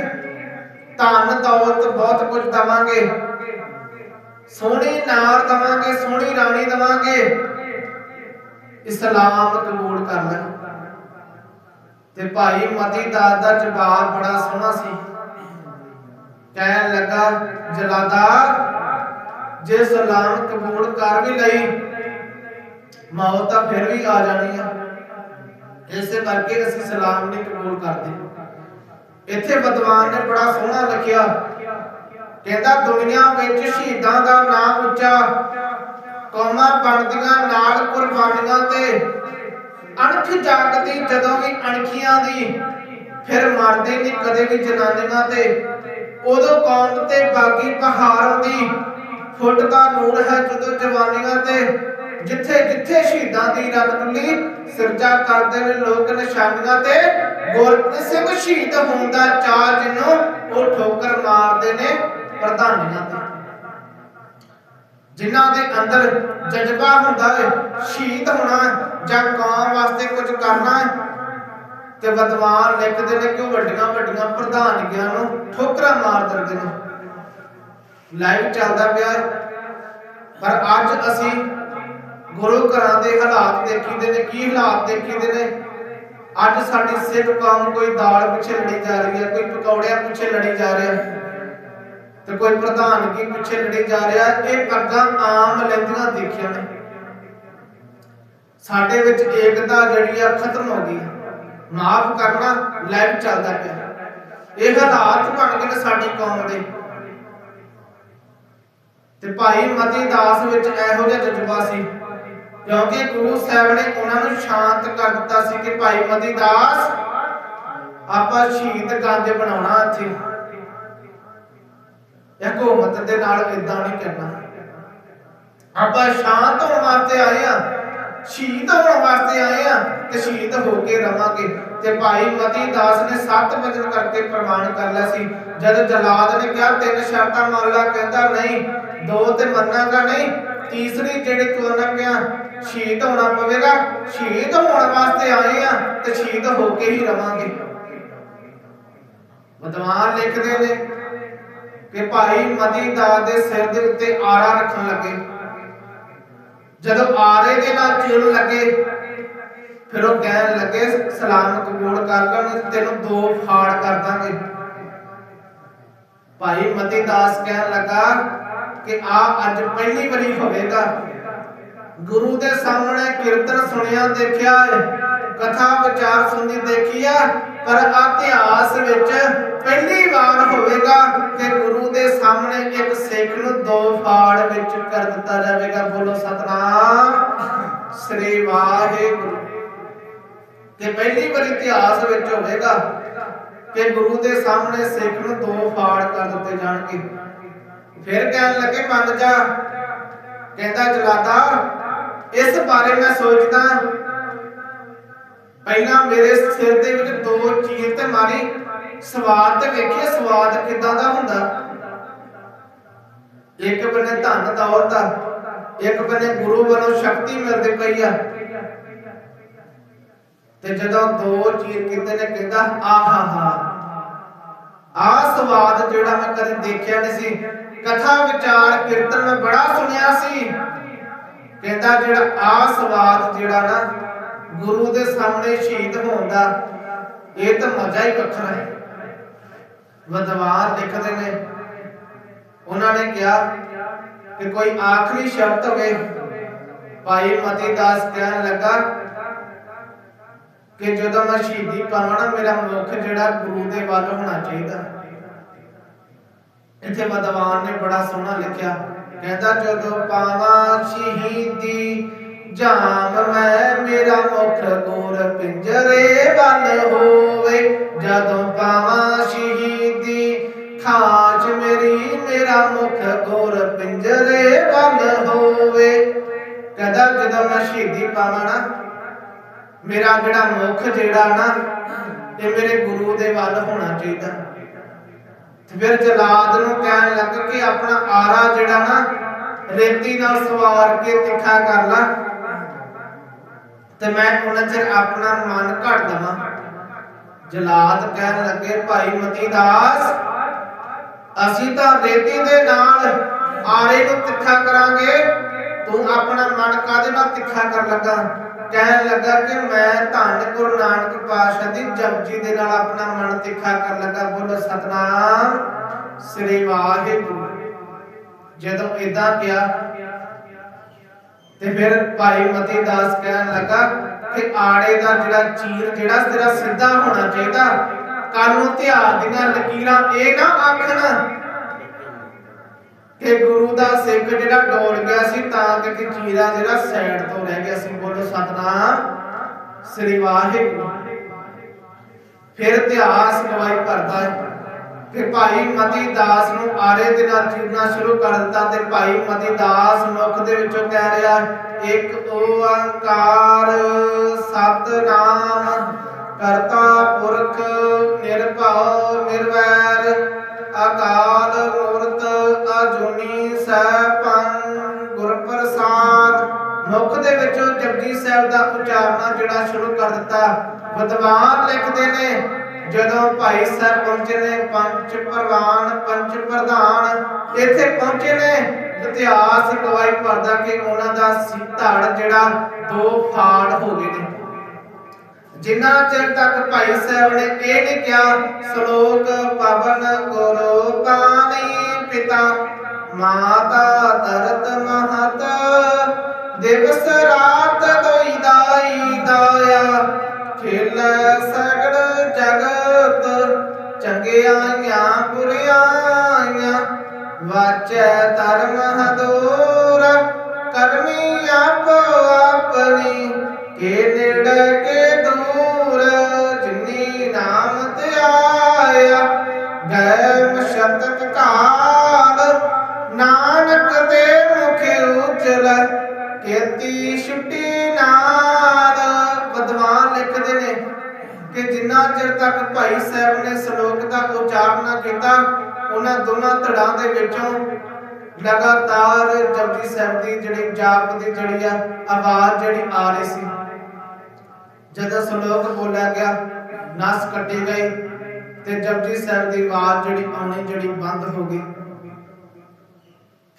ਧਨ, ਦੌਲਤ ਬਹੁਤ ਕੁਝ ਦਵਾਂਗੇ। ਸੋਹਣੀ ਨਾਰ ਦਵਾਂਗੇ, ਸੋਹਣੀ ਰਾਣੀ ਦਵਾਂਗੇ। ਇਸਲਾਮ ਕਬੂਲ ਕਰ ਲੈ ਤੇ ਭਾਈ ਮਤੀ ਦਾਸ ਦਾ ਜਵਾਬ ਬੜਾ ਸੋਹਣਾ ਸੀ। ਕਹਿਣ ਲੱਗਾ, ਜਲਾਦਾ, ਜੇ ਸਲਾਮ ਕਬੂਲ ਕਰ ਵੀ ਲਈ ਮੌਤ ਤਾਂ ਫਿਰ ਵੀ ਆ ਜਾਣੀ ਆ। ਇਸੇ ਕਰਕੇ ਅਸੀਂ ਸਲਾਮ ਨਹੀਂ ਕਬੂਲ ਕਰਦੇ। ਇੱਥੇ ਵਿਦਵਾਨ ਨੇ ਬੜਾ ਸੋਹਣਾ ਲਿਖਿਆ। ਕਹਿੰਦਾ, ਦੁਨੀਆ ਵਿੱਚ ਸ਼ਹੀਦਾਂ ਦਾ ਨਾਮ ਉੱਚਾ। ਕੌਮਾਂ ਬਣਦੀਆਂ ਨਾਲ ਕੁਰਬਾਨੀਆਂ ਤੇ ਅਣਖ ਜਾਗਦੀ ਜਦੋਂ ਵੀ ਅਣਖੀਆਂ ਦੀ ਫਿਰ ਮਰਦੇ ਨਹੀਂ ਕਦੇ ਵੀ ਜਨਾਨੀਆਂ ਤੇ। ਉਦੋਂ ਕੌਮ ਤੇ ਬਾਗੀ ਪਹਾੜ ਆਉਂਦੀ ਫੁੱਟ ਨੂਰ ਹੈ ਜਦੋਂ ਜਵਾਨੀਆਂ ਤੇ। ਜਿੱਥੇ ਜਿੱਥੇ ਸ਼ਹੀਦਾਂ ਦੀ ਰਤ ਟੁੱਲੀ ਸਿਰਜਾ ਕਰਦੇ ਨੇ ਲੋਕ ਨਿਸ਼ਾਨੀਆਂ ਤੇ। ਗੁਰਪ੍ਰੀਤ ਸਿੰਘ ਸ਼ਹੀਦ ਹੋਣ ਦਾ ਚਾਅ ਜਿਹਨੂੰ ਉਹ ਠੋਕਰ ਮਾਰਦੇ ਨੇ ਪ੍ਰਧਾਨੀਆਂ ਤੇ। ਜਿਨ੍ਹਾਂ ਦੇ ਅੰਦਰ ਜਜ਼ਬਾ ਹੁੰਦਾ ਹੈ, ਸ਼ਹੀਦ ਹੋਣਾ ਜਾਂ ਕੌਮ ਵਾਸਤੇ ਕੁਝ ਕਰਨਾ ਹੈ। ਤੇ ਵਿਦਵਾਨ ਲਿਖਦੇ ਨੇ ਕਿ ਉਹ ਵੱਡੀਆਂ ਵੱਡੀਆਂ ਪ੍ਰਧਾਨੀਆਂ ਨੂੰ ਠੋਕਰਾਂ ਮਾਰ ਦਿੰਦੇ ਨੇ। ਲਾਈਵ ਚੱਲਦਾ ਪਿਆ ਪਰ ਅੱਜ ਅਸੀਂ ਗੁਰੂ ਘਰਾਂ ਦੇ ਹਾਲਾਤ ਦੇਖੀਦੇ ਨੇ, ਕੀ ਹਾਲਾਤ ਦੇਖੀਦੇ ਨੇ? ਅੱਜ ਸਾਡੀ ਸਿੱਖ ਕੌਮ ਕੋਈ ਦਾਲ ਪਿੱਛੇ ਲੜੀ ਜਾ ਰਹੀ ਹੈ, ਕੋਈ ਪਕੌੜਿਆਂ ਪਿੱਛੇ ਲੜੀ ਜਾ ਰਿਹਾ ਹੈ। ਤੇ ਕੋਈ ਪ੍ਰਧਾਨਗੀ ਪਿੱਛੇ ਲੜੀ ਜਾ ਰਿਹਾ, ਇਹ ਪੱਗਾਂ ਆਮ ਲੈਂਦੀਆਂ ਦੇਖੀਆਂ ਨੇ ਸਾਡੇ ਵਿੱਚ ਏਕਤਾ ਜਿਹੜੀ ਆ, ਖਤਮ ਹੋ ਗਈ। ਮਾਫ ਕਰਨਾ ਲਾਈਵ ਚੱਲਦਾ ਪਿਆ। ਇਹ ਹਾਲਾਤ ਬਣ ਗਏ ਨੇ ਸਾਡੀ ਕੌਮ ਦੇ। ਤੇ ਭਾਈ ਮਤੀ ਦਾਸ ਵਿੱਚ ਇਹੋ ਜਿਹਾ ਜਜ਼ਬਾ ਸੀ, ਕਿਉਂਕਿ ਗੁਰੂ ਸਾਹਿਬ ਨੇ ਉਹਨਾਂ ਨੂੰ ਸ਼ਾਂਤ ਕਰ ਦਿੱਤਾ ਸੀ ਕਿ ਭਾਈ ਮਤੀ ਦਾਸ, ਆਪਾਂ ਸ਼ਹੀਦ ਗੰਜ ਬਣਾਉਣਾ ਇੱਥੇ। ਹਕੂਮਤ ਦੇ ਨਾਲ ਇਦਾਂ ਨਹੀਂ ਕਰਨਾ। ਆਪਾਂ ਸ਼ਾਂਤ ਹੋਣ ਵਾਸਤੇ ਆਏ ਆ ਸ਼ਹੀਦ ਹੋਣ ਵਾਸਤੇ ਆਏ ਆ ਤੇ ਸ਼ਹੀਦ ਹੋ ਕੇ ਰਵਾਂਗੇ। ਤੇ ਭਾਈ ਮਤੀ ਦਾਸ ਨੇ ਸੱਤ ਵਚਨ ਕਰਕੇ ਪ੍ਰਮਾਣ ਕਰ ਲਿਆ ਸੀ। ਜਦ ਜਲਾਦ ਨੇ ਕਿਹਾ, ਤਿੰਨ ਸ਼ਰਤਾਂ ਮੰਨ ਕਹਿੰਦਾ ਨਹੀਂ, ਦੋ ਤੇ ਮੰਨਾਂਗਾ ਨਹੀਂ, ਤੀਸਰੀ ਜਿਹੜੀ ਤੂੰ ਉਹਨਾਂ ਕਿਹਾ, ਸ਼ਹੀਦ ਹੋਣਾ ਪਵੇਗਾ, ਸ਼ਹੀਦ ਹੋਣ ਵਾਸਤੇ ਆਏ ਆ ਤੇ ਸ਼ਹੀਦ ਹੋ ਕੇ ਹੀ ਰਵਾਂਗੇ। ਵਿਦਵਾਨ ਲਿਖਦੇ ਨੇ ਕਿ ਭਾਈ ਮਤੀ ਦਾਸ ਦੇ ਸਿਰ ਦੇ ਉੱਤੇ ਆਰਾ ਰੱਖਣ ਲੱਗੇ। ਜਦੋਂ ਆਰੇ ਦੇ ਨਾਲ ਚਿਣ ਲੱਗੇ, ਫਿਰ ਉਹ ਕਹਿਣ ਲੱਗੇ ਸਲਾਮ ਕਬੂਲ ਕਰ ਲੈਣ ਤੈਨੂੰ ਦੋ ਫਾੜ ਕਰ ਦਾਂਗੇ। ਭਾਈ ਮਤੀ ਦਾਸ ਕਹਿਣ ਲੱਗਾ ਕਿ ਆ ਅੱਜ ਪਹਿਲੀ ਵਾਰੀ ਹੋਵੇਗਾ। ਗੁਰੂ ਦੇ ਸਾਹਮਣੇ ਕੀਰਤਨ ਸੁਣਿਆ, ਦੇਖਿਆ ਹੈ ਕਥਾ ਵਿਚਾਰ ਸੁਣੀ ਦੇਖੀ ਆ, ਪਰ ਇਤਿਹਾਸ ਵਿੱਚ ਪਹਿਲੀ ਵਾਰ ਹੋਵੇਗਾ ਕਿ ਗੁਰੂ ਦੇ ਸਾਹਮਣੇ ਇੱਕ ਸਿੱਖ ਨੂੰ ਦੋ ਫਾੜ ਵਿੱਚ ਕਰ ਦਿੱਤਾ ਜਾਵੇਗਾ। ਬੋਲੋ ਸਤਨਾਮ। ਸ੍ਰੀ ਵਾਹਿਗੁਰੂ। ਕਿ ਪਹਿਲੀ ਵਾਰ ਇਤਿਹਾਸ ਵਿੱਚ ਹੋਵੇਗਾ ਕਿ ਗੁਰੂ ਦੇ ਸਾਹਮਣੇ ਸਿੱਖ ਨੂੰ ਦੋ ਫਾੜ ਕਰ ਦਿੱਤੇ ਜਾਣਗੇ। ਫਿਰ ਕਹਿਣ ਲੱਗੇ, ਮੰਨ ਜਾ। ਕਹਿੰਦਾ ਜਲਾਦਾ ਇਸ ਬਾਰੇ ਮੈਂ ਸੋਚਦਾ। ਪਹਿਲਾਂ ਮੇਰੇ ਸਿਰ ਦੇ ਵਿੱਚ ਦੋ ਚੀਰ ਤੇ ਮਾਰੀ। ਸਵਾਦ ਤੇ ਵੇਖੀਏ ਸਵਾਦ ਕਿੱਦਾਂ ਦਾ ਹੁੰਦਾ? ਇੱਕ ਬੰਨੇ ਧਨ ਦੌਲਤ ਦਾ ਇੱਕ ਬੰਨੇ ਗੁਰੂ ਵੱਲੋਂ ਸ਼ਕਤੀ ਮਿਲਦੀ ਪਈ ਆ। ਤੇ ਜਦੋਂ ਦੋ ਚੀਰ ਕਿਤੇ ਨੇ ਕਹਿੰਦਾ ਆਹਾ ਹਾ। ਆ ਸਵਾਦ ਜਿਹੜਾ ਮੈਂ ਕਦੇ ਦੇਖਿਆ ਨਹੀਂ ਸੀ। ਕਥਾ, ਵਿਚਾਰ, ਕੀਰਤਨ ਮੈਂ ਬੜਾ ਸੁਣਿਆ ਸੀ। ਕਹਿੰਦਾ ਜਿਹੜਾ ਆ ਸਵਾਦ ਜਿਹੜਾ ਨਾ ਗੁਰੂ ਦੇ ਸਾਹਮਣੇ ਸ਼ਹੀਦ ਹੋਣ ਦਾ, ਇਹ ਤਾਂ ਮਜ਼ਾ ਹੀ ਵੱਖਰਾ ਹੈ। ਵਿਦਵਾਨ ਲਿਖਦੇ ਨੇ। ਉਹਨਾਂ ਨੇ ਕਿਹਾ ਕਿ ਕੋਈ ਆਖਰੀ ਸ਼ਰਤ ਹੋਵੇ, ਭਾਈ ਮਤੀ ਦਾਸ ਕਹਿਣ ਲੱਗਾ ਕਿ ਜਦੋਂ ਮੈਂ ਸ਼ਹੀਦੀ ਪਾਵਾਂ, ਮੇਰਾ ਮੁੱਖ ਜਿਹੜਾ ਗੁਰੂ ਦੇ ਵੱਲ ਹੋਣਾ ਚਾਹੀਦਾ। ਇੱਥੇ ਵਿਦਵਾਨ ਨੇ ਬੜਾ ਸੋਹਣਾ ਲਿਖਿਆ। ਕਹਿੰਦਾ ਜਦੋਂ ਪਾਵਾਂ ਸ਼ਹੀਦੀ ਜਾਮ ਮੈਂ ਮੇਰਾ ਮੁਖ ਗੋਰ ਪਿੰਜਰੇ ਵੱਲ ਹੋਵੇ। ਜਦੋਂ ਪਾਵਾਂ ਸ਼ਹੀਦੀ ਖਾਜ ਮੇਰੀ, ਮੇਰਾ ਮੁਖ ਗੋਰ ਪਿੰਜਰੇ ਵੱਲ ਹੋਵੇ। ਕਹਿੰਦਾ ਜਦੋਂ ਮੈਂ ਸ਼ਹੀਦੀ ਪਾਵਾਂ ਨਾ, ਮੇਰਾ ਜਿਹੜਾ ਮੁਖ ਜਿਹੜਾ ਨਾ, ਇਹ ਮੇਰੇ ਗੁਰੂ ਦੇ ਵੱਲ ਹੋਣਾ ਚਾਹੀਦਾ। ਫਿਰ ਜਲਾਦ ਨੂੰ ਕਹਿਣ ਲੱਗ ਕੇ ਆਪਣਾ ਆਰਾ ਜਿਹੜਾ ਨਾ, ਰੇਤੀ ਨਾਲ ਸਵਾਰ ਕੇ ਤਿੱਖਾ ਕਰ ਲਾ। ਤੇ ਮੈਂ ਉਹਨਾਂ ਚਿਰ ਆਪਣਾ ਮਨ ਘੜ ਦਵਾਂ। ਜਲਾਦ ਕਹਿਣ ਲੱਗੇ, ਭਾਈ ਮਤੀ ਦਾਸ ਅਸੀਂ ਤਾਂ ਰੇਤੀ ਦੇ ਨਾਲ ਆਰੇ ਨੂੰ ਤਿੱਖਾ ਕਰਾਂਗੇ। ਤੂੰ ਆਪਣਾ ਮਨ ਕਾਦੇ ਨਾਲ ਤਿੱਖਾ ਕਰ ਲੱਗਾ? ਕਹਿਣ ਲੱਗਾ ਕਿ ਮੈਂ ਧੰਨ ਗੁਰੂ ਨਾਨਕ ਪਾਤਸ਼ਾਹ ਦੀ ਜਪਜੀ ਦੇ ਨਾਲ ਆਪਣਾ ਮਨ ਤਿੱਖਾ ਕਰ ਲੱਗਾ। ਬੋਲੋ, ਸਤਨਾਮ ਸ੍ਰੀ ਵਾਹਿਗੁਰੂ। ਜਦੋਂ ਇਦਾਂ ਕਿਹਾ ਤੇ ਫਿਰ ਭਾਈ ਮਤੀ ਦਾਸ ਕਹਿਣ ਲੱਗਾ ਕਿ ਆੜੇ ਦਾ ਜਿਹੜਾ ਚੀਰ, ਜਿਹੜਾ ਤੇਰਾ ਸਿੱਧਾ ਹੋਣਾ ਚਾਹੀਦਾ ਕੰਨ ਧਿਆਨ ਦੀਆਂ ਲਕੀਰਾਂ ਇਹ ਨਾ ਆਖਣ ਕਿ ਗੁਰੂ ਦਾ ਸਿੱਖ ਜਿਹੜਾ ਡੋਲ ਗਿਆ ਸੀ, ਤਾਂ ਕਿ ਚੀਰਾ ਜਿਹੜਾ ਸਾਈਡ ਤੋਂ ਰਹਿ ਗਿਆ ਸੀ, ਬੋਲੋ ਸਤਨਾਮ ਸ੍ਰੀ ਵਾਹਿਗੁਰੂ। ਫਿਰ ਇਤਿਹਾਸ ਗਵਾਹੀ ਕਰਦਾ ਹੈ ਭਾਈ ਮਤੀ ਦਾਸ ਨੂੰ ਆਰੇ ਦੇ ਨਾਲ ਚੀਰਨਾ ਸ਼ੁਰੂ ਕਰ ਦਿੱਤਾ ਤੇ ਭਾਈ ਮਤੀ ਦਾਸ ਮੁਖ ਦੇ ਵਿੱਚੋਂ ਕਹਿ ਰਿਹਾ, ਇੱਕ ਓੰਕਾਰ ਸਤਨਾਮ ਕਰਤਾ ਪੁਰਖ ਨਿਰਭਉ ਨਿਰਵੈਰ, ਅਕਾਲ ਮੂਰਤ ਅਜੂਨੀ ਸੈਭੰ ਗੁਰ ਪ੍ਰਸਾਦ ਮੁਖ ਦੇ ਵਿੱਚੋਂ ਜਪਜੀ ਸਾਹਿਬ ਦਾ ਉਚਾਰਨਾ ਜਿਹੜਾ ਸ਼ੁਰੂ ਕਰ ਦਿੱਤਾ। ਵਿਦਵਾਨ ਲਿਖਦੇ ਨੇ ਜਦੋਂ ਭਾਈ ਸਾਹਿਬ ਪਹੁੰਚੇ ਨੇ ਪੰਜ ਪ੍ਰਵਾਨ ਪੰਜ ਪ੍ਰਧਾਨ, ਇੱਥੇ ਪਹੁੰਚੇ ਨੇ। ਇਤਿਹਾਸ ਗਵਾਹੀ ਭਰਦਾ ਕਿ ਉਹਨਾਂ ਦਾ ਸੀ ਜਿਹੜਾ, ਦੋ ਫਾੜ ਹੋ ਗਏ ਨੇ। ਜਿੰਨਾ ਚਿਰ ਤੱਕ ਭਾਈ ਸਾਹਿਬ ਨੇ ਇਹ ਨਹੀਂ ਕਿਹਾ, ਸ਼ਲੋਕ ਪਵਨ ਗੁਰੂ ਪਾਣੀ ਪਿਤਾ, ਮਾਤਾ ਤਰਤ ਮਹਤ, ਦਿਵਸ ਰਾਤ ਦੋਈ ਦਾਈ ਦਾਇਆ, ਖੇਲ ਸਗੜ ਵਾਚੈ ਧਰਮ ਹਦੂਰ, ਕਰਮੀ ਆਪੋ ਆਪਣੀ, ਕੇ ਨੇੜ ਕੇ ਦੂਰ, ਜਿਨੀ ਨਾਮ ਧਿਆਇਆ ਗੈ ਮਸ਼ਤਕ ਕਾਲ, ਨਾਨਕ ਤੇ ਮੁਖ ਉਜਲ, ਕੀਤੀ ਛੁੱਟੀ ਨਾਲ। ਵਿਦਵਾਨ ਲਿਖਦੇ ਨੇ ਕਿ ਜਿੰਨਾ ਚਿਰ ਤੱਕ ਭਾਈ ਸਾਹਿਬ ਨੇ ਸ਼ਲੋਕ ਦਾ ਉਚਾਰਨ ਕੀਤਾ ਉਹਨਾਂ ਦੋਨਾਂ ਧੜਾਂ ਦੇ ਵਿੱਚੋਂ ਲਗਾਤਾਰ ਜਪਜੀ ਸਾਹਿਬ ਦੀ ਜਿਹੜੀ ਜਾਪ ਦੀ ਜਿਹੜੀ ਆ ਆਵਾਜ਼ ਜਿਹੜੀ ਆ ਰਹੀ ਸੀ, ਜਦੋਂ ਸ਼ਲੋਕ ਬੋਲਿਆ ਗਿਆ, ਨਸ ਕੱਟੀ ਗਈ ਤੇ ਜਪਜੀ ਸਾਹਿਬ ਦੀ ਆਵਾਜ਼ ਜਿਹੜੀ ਆਉਣੀ ਜਿਹੜੀ ਬੰਦ ਹੋ ਗਈ।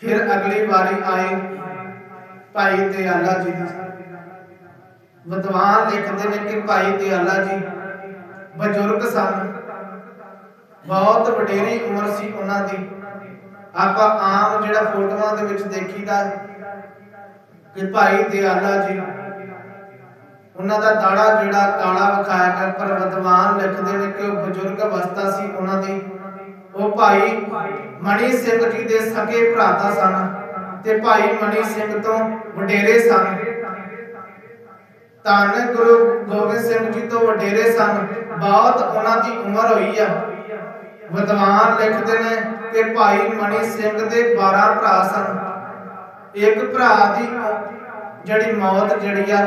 ਫਿਰ ਅਗਲੀ ਵਾਰੀ ਆਏ ਭਾਈ ਦਿਆਲਾ ਜੀ ਵਿਦਵਾਨ ਲਿਖਦੇ ਨੇ ਕਿ ਭਾਈ ਦਿਆਲਾ ਜੀ ਬਜ਼ੁਰਗ ਸਨ। ਬਹੁਤ ਵਡੇਰੀ ਉਮਰ ਸੀ ਉਹਨਾਂ ਦੀ। ਆਪਾਂ ਆਮ ਜਿਹੜਾ ਫੋਟੋਆਂ ਦੇ ਵਿੱਚ ਦੇਖੀਦਾ ਕਿ ਭਾਈ ਦਿਆਲਾ ਜੀ, ਉਹਨਾਂ ਦਾ ਦਾੜਾ ਜਿਹੜਾ ਕਾਲਾ ਵਿਖਾਇਆ ਗਿਆ, ਪਰ ਵਿਦਵਾਨ ਲਿਖਦੇ ਨੇ ਕਿ ਉਹ ਬਜ਼ੁਰਗ ਅਵਸਥਾ ਸੀ ਉਹਨਾਂ ਦੀ। ਉਹ ਭਾਈ ਮਣੀ ਸਿੰਘ ਜੀ ਦੇ ਸਕੇ ਭਰਾਤਾ ਸਨ ਤੇ ਭਾਈ ਮਣੀ ਸਿੰਘ ਤੋਂ ਵਡੇਰੇ ਸਨ। ਧੰਨ ਗੁਰੂ ਗੋਬਿੰਦ ਸਿੰਘ ਜੀ ਤੋਂ ਵਡੇਰੇ ਸਨ। ਬਹੁਤ ਉਹਨਾਂ ਦੀ ਉਮਰ ਹੋਈ ਆ। ਵਿਦਵਾਨ ਲਿਖਦੇ ਨੇ ਕਿ ਭਾਈ ਮਣੀ ਸਿੰਘ ਦੇ 12 ਭਰਾ ਸਨ। ਇੱਕ ਭਰਾ ਦੀ ਜਿਹੜੀ ਮੌਤ ਜਿਹੜੀ ਆ,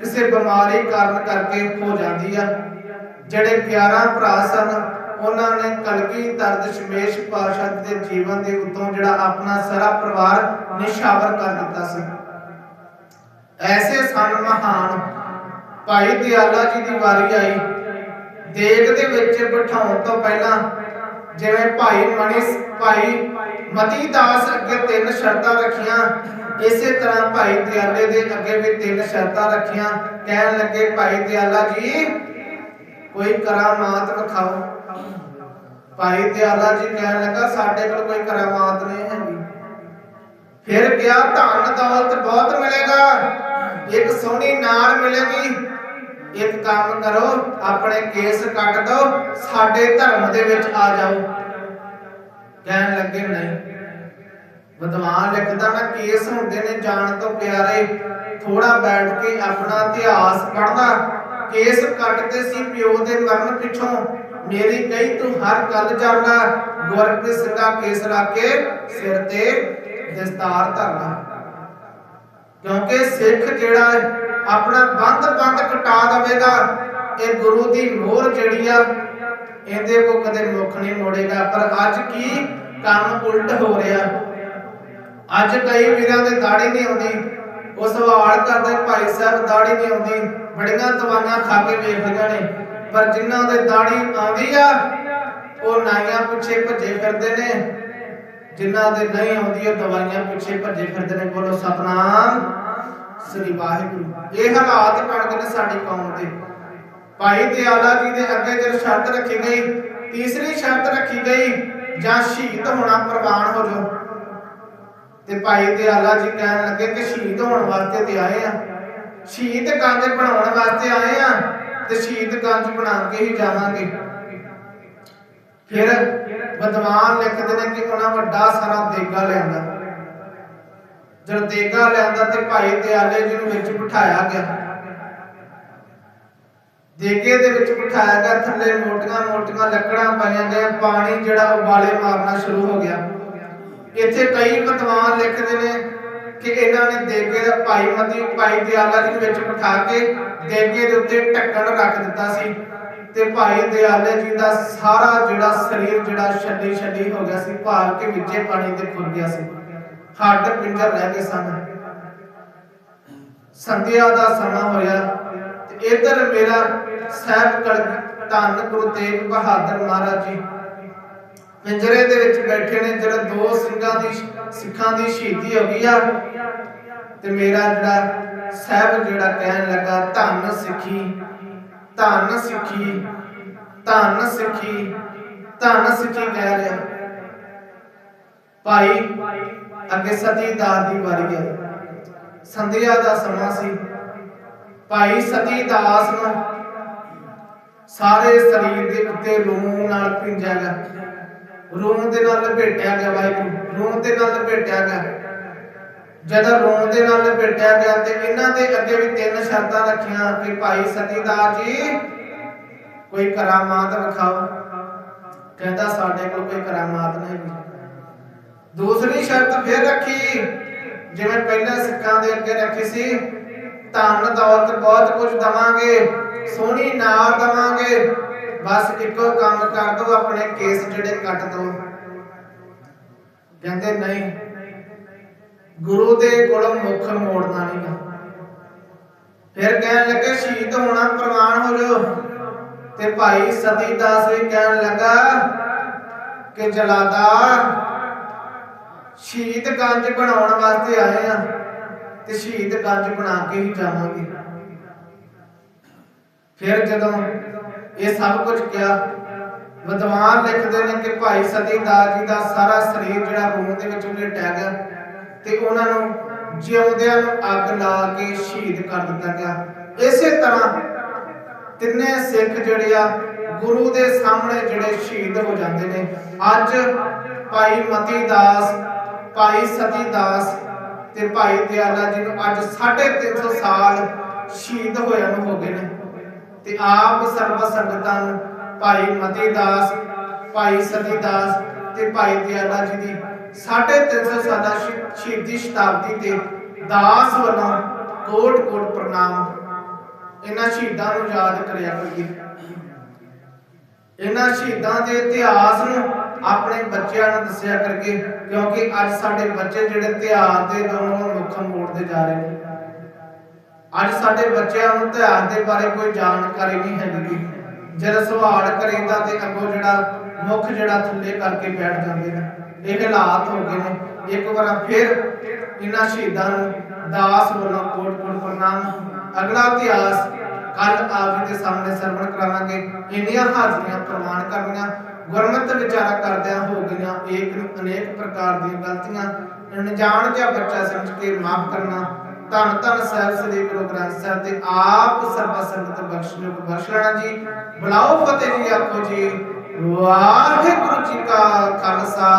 ਕਿਸੇ ਬਿਮਾਰੀ ਕਾਰਨ ਕਰਕੇ ਹੋ ਜਾਂਦੀ ਆ। ਜਿਹੜੇ 11 ਭਰਾ ਸਨ, ਉਹਨਾਂ ਨੇ ਕਲਗੀ, ਦਰਦ, ਸ਼ਮੇਸ਼ ਪਾਸ਼ਾ ਦੇ ਜੀਵਨ ਦੇ ਉਤੋਂ ਜਿਹੜਾ ਆਪਣਾ ਸਾਰਾ ਪਰਿਵਾਰ ਨਿਸ਼ਾਵਰ ਕਰ ਦਿੱਤਾ ਸੀ। ਐਸੇ ਸਨ ਮਹਾਨ ਭਾਈ ਦਿਆਲਾ ਜੀ ਦੀ ਵਾਰੀ ਆਈ। ਦੇਗ ਦੇ ਵਿੱਚ ਬਿਠਾਉਣ ਤੋਂ ਪਹਿਲਾਂ ਜਿਵੇਂ ਭਾਈ ਮਣੀ ਭਾਈ ਮਤੀ ਦਾਸ ਅੱਗੇ ਤਿੰਨ ਸ਼ਰਤਾਂ ਰੱਖੀਆਂ, ਇਸੇ ਤਰ੍ਹਾਂ ਭਾਈ ਦਿਆਲੇ ਦੇ ਅੱਗੇ ਵੀ ਤਿੰਨ ਸ਼ਰਤਾਂ ਰੱਖੀਆਂ। ਕਹਿਣ ਲੱਗੇ, ਭਾਈ ਦਿਆਲਾ ਜੀ, ਕੋਈ ਕਰਾਮਾਤ ਵਿਖਾਓ। ਭਾਈ ਦਿਆਲਾ ਜੀ ਕਹਿਣ ਲੱਗਾ, ਸਾਡੇ ਕੋਲ ਕੋਈ ਕਰਾਮਾਤ ਨਹੀਂ ਹੈਗੀ। ਫਿਰ ਗਿਆ ਧਨ ਦੌਲਤ ਬਹੁਤ ਮਿਲੇਗਾ। ਇੱਕ ਸੋਹਣੀ ਨਾਰ ਮਿਲੇਗੀ। ਇੱਕ ਕੰਮ ਕਰੋ, ਆਪਣੇ ਕੇਸ ਕੱਟ ਦਿਓ ਸਾਡੇ ਧਰਮ ਦੇ ਵਿੱਚ ਆ ਜਾਓ। ਕਹਿਣ ਲੱਗੇ, ਨਹੀਂ, ਵਿਦਵਾਨ ਲਿਖਦਾ ਨਾ, ਕੇਸ ਹੁੰਦੇ ਨੇ ਜਾਣ ਤੋਂ ਪਿਆਰੇ ਥੋੜਾ ਬੈਠ ਕੇ ਆਪਣਾ ਇਤਿਹਾਸ ਪੜ੍ਹਦਾ। ਕੇਸ ਕੱਟਦੇ ਸੀ ਪਿਓ ਦੇ ਮਰਨ ਪਿੱਛੋਂ। ਮੇਰੀ ਕਹੀ, ਤੂੰ ਹਰ ਗੱਲ ਜਾਣਦਾ ਗੁਰਪ੍ਰੀਤ ਸਿੰਘ ਦਾ ਕੇਸ ਰੱਖ ਕੇ ਸਿਰ ਤੇ ਦਸਤਾਰ ਧਰਨਾ। ਕਿਉਂਕਿ ਸਿੱਖ ਜਿਹੜਾ ਹੈ, ਆਪਣਾ ਬੰਦ ਬੰਦ ਕਟਾ ਇਹ ਗੁਰੂ ਦੀ ਮੋਹਰ ਜਿਹੜੀ ਆ, ਇਹਦੇ ਕੋ ਕਦੇ ਮੁਖ ਨਹੀਂ ਮੋੜੇਗਾ। ਪਰ ਅੱਜ ਕੀ ਕੰਮ ਉਲਟ ਹੋ ਰਿਹਾ? ਅੱਜ ਕਈ ਵੀਰਾਂ ਦੇ ਦਾੜੀ ਨਹੀਂ ਆਉਂਦੀ। ਉਹ ਸਵਾਲ ਕਰਦੇ, ਭਾਈ ਸਾਹਿਬ ਦਾੜੀ ਨਹੀਂ ਆਉਂਦੀ। ਬੜੀਆਂ ਦਵਾਈਆਂ ਖਾ ਕੇ ਵੇਖਦੀਆਂ ਨੇ। ਪਰ ਜਿਨ੍ਹਾਂ ਦੇ ਦਾੜੀ ਆਉਂਦੀ ਆ, ਉਹ ਨਾਈਆਂ ਪਿੱਛੇ ਭੱਜੇ ਫਿਰਦੇ ਨੇ। ਜਿਨ੍ਹਾਂ ਦੇ ਨਹੀਂ ਆਉਂਦੀ, ਉਹ ਦਵਾਈਆਂ ਪਿੱਛੇ ਭੱਜੇ ਫਿਰਦੇ ਨੇ। ਬੋਲੋ, ਸਤਨਾਮ। ਸ੍ਰੀ ਵਾਹਿਗੁਰੂ। ਇਹ ਹਾਲਾਤ ਬਣ ਗਏ ਨੇ ਸਾਡੀ ਕੌਮ ਦੇ। ਭਾਈ ਦਿਆਲਾ ਜੀ ਦੇ ਅੱਗੇ ਜਦ ਸ਼ਰਤ ਰੱਖੀ ਗਈ, ਤੀਸਰੀ ਸ਼ਰਤ ਰੱਖੀ ਗਈ, ਜਾਂ ਸ਼ਹੀਦ ਹੋਣਾ ਪ੍ਰਵਾਨ ਹੋ ਜਾਓ। ਤੇ ਭਾਈ ਦਿਆਲਾ ਜੀ ਕਹਿਣ ਲੱਗੇ ਕਿ ਸ਼ਹੀਦ ਹੋਣ ਵਾਸਤੇ ਤੇ ਆਏ ਆ। ਸ਼ਹੀਦ ਕੰਜ ਬਣਾਉਣ ਵਾਸਤੇ ਆਏ ਆ ਤੇ ਸ਼ਹੀਦ ਕੰਜ ਬਣਾ ਕੇ ਹੀ ਜਾਵਾਂਗੇ। ਫਿਰ ਵਿਦਵਾਨ ਲਿਖਦੇ ਨੇ ਕਿ ਉਹਨਾਂ ਵੱਡਾ ਸਾਰਾ ਦੇਗਾ ਲਿਆਂਦਾ ਜਦ ਦੇਗਾ ਲਿਆਂਦਾ ਤੇ ਭਾਈ ਦਿਆਲੇ ਜੀ ਨੂੰ ਵਿੱਚ ਬਿਠਾਇਆ ਗਿਆ। ਦੇਗੇ ਦੇ ਵਿੱਚ ਬਿਠਾਇਆ ਗਿਆ, ਥੱਲੇ ਮੋਟੀਆਂ ਮੋਟੀਆਂ ਲੱਕੜਾਂ ਪਾਈਆਂ ਗਈਆਂ, ਪਾਣੀ ਜਿਹੜਾ ਉਬਾਲੇ ਮਾਰਨਾ ਸ਼ੁਰੂ ਹੋ ਗਿਆ। ਇੱਥੇ ਕਈ ਵਿਦਵਾਨ ਲਿਖਦੇ ਨੇ ਕਿ ਇਹਨਾਂ ਨੇ ਦੇਗੇ ਦਾ ਭਾਈ ਮਤੀ, ਭਾਈ ਦਿਆਲਾ ਜੀ ਵਿੱਚ ਬਿਠਾ ਕੇ ਦੇਗੇ ਦੇ ਉੱਤੇ ਢੱਕਣ ਰੱਖ ਦਿੱਤਾ ਸੀ ਤੇ ਭਾਈ ਦਿਆਲੇ ਜੀ ਦਾ ਸਾਰਾ ਜਿਹੜਾ ਸਰੀਰ ਜਿਹੜਾ ਛੱਡੀ ਛੱਡੀ ਹੋ ਗਿਆ ਸੀ ਭਾਰ ਕੇ ਵਿੱਚੇ ਪਾਣੀ ਦੇ ਖੁਰ ਗਿਆ ਸੀ। ਹੱਡ ਪਿੰਜਰ ਰਹਿ ਗਏ ਸਨ। ਸੰਧਿਆ ਦਾ ਸਮਾਂ ਹੋਇਆ ਤੇ ਇਧਰ ਮੇਰਾ ਸਾਹਿਬ ਕਲ ਧੰਨ ਗੁਰੂ ਤੇਗ ਬਹਾਦਰ ਮਹਾਰਾਜ ਜੀ ਪਿੰਜਰੇ ਦੇ ਵਿੱਚ ਬੈਠੇ ਨੇ, ਜਿਹੜਾ ਦੋ ਸਿੰਘਾਂ ਦੀ ਸਿੱਖਾਂ ਦੀ ਸ਼ਹੀਦੀ ਹੋ ਗਈ ਆ। ਤੇ ਮੇਰਾ ਜਿਹੜਾ ਸਾਹਿਬ ਜਿਹੜਾ ਕਹਿਣ ਲੱਗਾ, ਧੰਨ ਸਿੱਖੀ ਧੰਨ ਸਿੱਖੀ ਧੰਨ ਸਿੱਖੀ ਧੰਨ ਸਿੱਖੀ ਕਹਿ ਰਿਹਾ। ਭਾਈ ਅੱਗੇ ਸਤੀ ਦਾਸ ਦੀ ਵਾਰੀ ਹੈ। ਸੰਧਿਆ ਦਾ ਸਮਾਂ ਸੀ। ਭਾਈ ਸਤੀ ਦਾਸ ਨੂੰ ਸਾਰੇ ਸਰੀਰ ਦੇ ਉੱਤੇ ਰੂਹ ਨਾਲ ਪਿੰਜਿਆ ਗਿਆ। ਰੂਹ ਦੇ ਨਾਲ ਲਪੇਟਿਆ ਗਿਆ ਵਾਹਿਗੁਰੂ ਰੂਹ ਦੇ ਨਾਲ ਲਪੇਟਿਆ ਗਿਆ। ਜਦੋਂ ਰੂਹ ਦੇ ਨਾਲ ਲਪੇਟਿਆ ਗਿਆ ਤੇ ਇਹਨਾਂ ਦੇ ਅੱਗੇ ਵੀ ਤਿੰਨ ਸ਼ਰਤਾਂ ਰੱਖੀਆਂ ਕਿ ਭਾਈ ਸਤੀਦਾਸ ਜੀ, ਕੋਈ ਕਰਾਮਾਤ ਵਿਖਾਓ। ਕਹਿੰਦਾ ਸਾਡੇ ਕੋਲ ਕੋਈ ਕਰਾਮਾਤ ਨਹੀਂ। ਦੂਸਰੀ ਸ਼ਰਤ ਫਿਰ ਰੱਖੀ। ਜਿਵੇਂ ਪਹਿਲਾਂ ਸਿੱਖਾਂ ਦੇ ਅੱਗੇ ਰੱਖੀ ਸੀ, ਧਨ, ਦੌਲਤ ਬਹੁਤ ਕੁਝ ਦਵਾਂਗੇ, ਸੋਹਣੀ ਨਾਰ ਦਵਾਂਗੇ, ਬਸ ਇੱਕੋ ਕੰਮ ਕਰ ਦੋ, ਆਪਣੇ ਕੇਸ ਜਿਹੜੇ ਕੱਟ ਦੋ। ਕਹਿੰਦੇ ਨਹੀਂ, ਗੁਰੂ ਦੇ ਕੋਲ ਮੁੱਖ ਮੋੜਨਾ ਨਹੀਂਗਾ ਫਿਰ ਕਹਿਣ ਲੱਗੇ, ਸ਼ਹੀਦ ਹੋਣਾ ਪ੍ਰਵਾਨ ਹੋ ਜਾਓ। ਤੇ ਭਾਈ ਸਤੀ ਦਾਸ ਵੀ ਕਹਿਣ ਲੱਗਾ ਕਿ ਜਲਾਦਾ ਸ਼ਹੀਦ ਗੰਜ ਬਣਾਉਣ ਵਾਸਤੇ ਆਏ ਆ ਤੇ ਸ਼ਹੀਦ ਗੰਜ ਬਣਾ ਕੇ ਹੀ ਜਾਵਾਂਗੇ। ਫਿਰ ਜਦੋਂ ਇਹ ਸਭ ਕੁਝ ਕਿਹਾ, ਵਿਦਵਾਨ ਲਿਖਦੇ ਨੇ ਕਿ ਭਾਈ ਸਤੀ ਜੀ ਦਾ ਸਾਰਾ ਸਰੀਰ ਜਿਹੜਾ ਰੂਹ ਦੇ ਵਿੱਚ ਲੇਟਿਆ ਗਿਆ ਤੇ ਉਹਨਾਂ ਨੂੰ ਜਿਉਂਦਿਆਂ ਨੂੰ ਅੱਗ ਲਾ ਕੇ ਸ਼ਹੀਦ ਕਰ ਦਿੱਤਾ ਗਿਆ। ਇਸੇ ਤਰ੍ਹਾਂ ਤਿੰਨੇ ਸਿੱਖ ਜਿਹੜੇ ਆ, ਗੁਰੂ ਦੇ ਸਾਹਮਣੇ ਜਿਹੜੇ ਸ਼ਹੀਦ ਹੋ ਜਾਂਦੇ ਨੇ। ਅੱਜ ਭਾਈ ਮਤੀ ਦਾਸ ਭਾਈ ਸਤੀ ਦਾਸ ਤੇ ਭਾਈ ਦਿਆਲਾ ਜੀ ਨੂੰ ਅੱਜ 350 ਸਾਲ ਸ਼ਹੀਦ ਹੋਇਆਂ ਨੂੰ ਹੋ ਗਏ ਨੇ। ਤੇ ਆਪ ਸਰਬ ਸੰਗਤਾਂ ਨੂੰ ਭਾਈ ਮਤੀ ਦਾਸ, ਭਾਈ ਸਤੀ ਦਾਸ ਤੇ ਭਾਈ ਦਿਆਲਾ ਜੀ ਦੀ 350 ਸਾਲਾ ਸ਼ਹੀਦੀ ਸ਼ਤਾਬਦੀ ਤੇ ਦਾਸ ਵੱਲੋਂ ਕੋਟ ਕੋਟ ਪ੍ਰਣਾਮ ਇਹਨਾਂ ਸ਼ਹੀਦਾਂ ਨੂੰ ਯਾਦ ਕਰਿਆ ਕਰੀਏ ਇਹਨਾਂ ਸ਼ਹੀਦਾਂ ਦੇ ਇਤਿਹਾਸ ਨੂੰ ਆਪਣੇ ਬੱਚਿਆਂ ਨੂੰ ਦੱਸਿਆ ਕਰਕੇ, ਕਿਉਂਕਿ ਅੱਜ ਸਾਡੇ ਬੱਚੇ ਜਿਹੜੇ ਇਤਿਹਾਸ ਦੇ ਦੋਨੋਂ ਮੁੱਖ ਮੋੜਦੇ ਜਾ ਰਹੇ ਨੇ। ਅੱਜ ਸਾਡੇ ਬੱਚਿਆਂ ਨੂੰ ਇਤਿਹਾਸ ਦੇ ਬਾਰੇ ਕੋਈ ਜਾਣਕਾਰੀ ਨਹੀਂ ਹੈਗੀ। ਜਦ ਸਵਾਲ ਕਰੀਦਾ ਤੇ ਅੱਗੋਂ ਜਿਹੜਾ ਮੁੱਖ ਜਿਹੜਾ ਥੱਲੇ ਕਰਕੇ ਬੈਠ ਜਾਂਦੇ ਨੇ, ਇਹ ਹਾਲਾਤ ਹੋ ਗਏ ਨੇ। ਇੱਕ ਵਾਰ ਫਿਰ ਇਹਨਾਂ ਸ਼ਹੀਦਾਂ ਨੂੰ ਦਾਸ ਵੱਲੋਂ ਕੋਟ ਕੋਟ ਪ੍ਰਣਾਮ। ਅਗਲਾ ਇਤਿਹਾਸ ਕੱਲ ਆਪ ਜੀ ਦੇ ਸਾਹਮਣੇ ਸਰਵਣ ਕਰਾਵਾਂਗੇ। ਇੰਨੀਆਂ ਹਾਜ਼ਰੀਆਂ ਪ੍ਰਮਾਣ ਕਰਨੀਆਂ। ਗੁਰਮਤਿ ਵਿਚਾਰਾ ਕਰਦਿਆਂ ਹੋ ਗਈਆਂ ਏਕ ਅਨੇਕ ਪ੍ਰਕਾਰ ਦੀਆਂ ਗਲਤੀਆਂ, ਅਣਜਾਣ ਜਿਹਾ ਬੱਚਾ ਸਮਝ ਕੇ ਮਾਫ ਕਰਨਾ, ਧੰਨ ਧੰਨ ਸਾਹਿਬ ਸ੍ਰੀ ਗੁਰੂ ਗ੍ਰੰਥ ਸਾਹਿਬ ਤੇ ਆਪ ਸਰਬ ਸੰਗਤ ਬਖਸ਼ਿਓ ਬਖਸ਼ ਲੈਣਾ ਜੀ। ਬੁਲਾਓ ਫਤਿਹ ਜੀ ਆਖੋ ਜੀ। ਵਾਹਿਗੁਰੂ ਜੀ ਕਾ ਖਾਲਸਾ,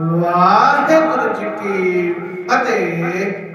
ਵਾਹਿਗੁਰੂ ਜੀ ਕੀ ਫਤਿਹ।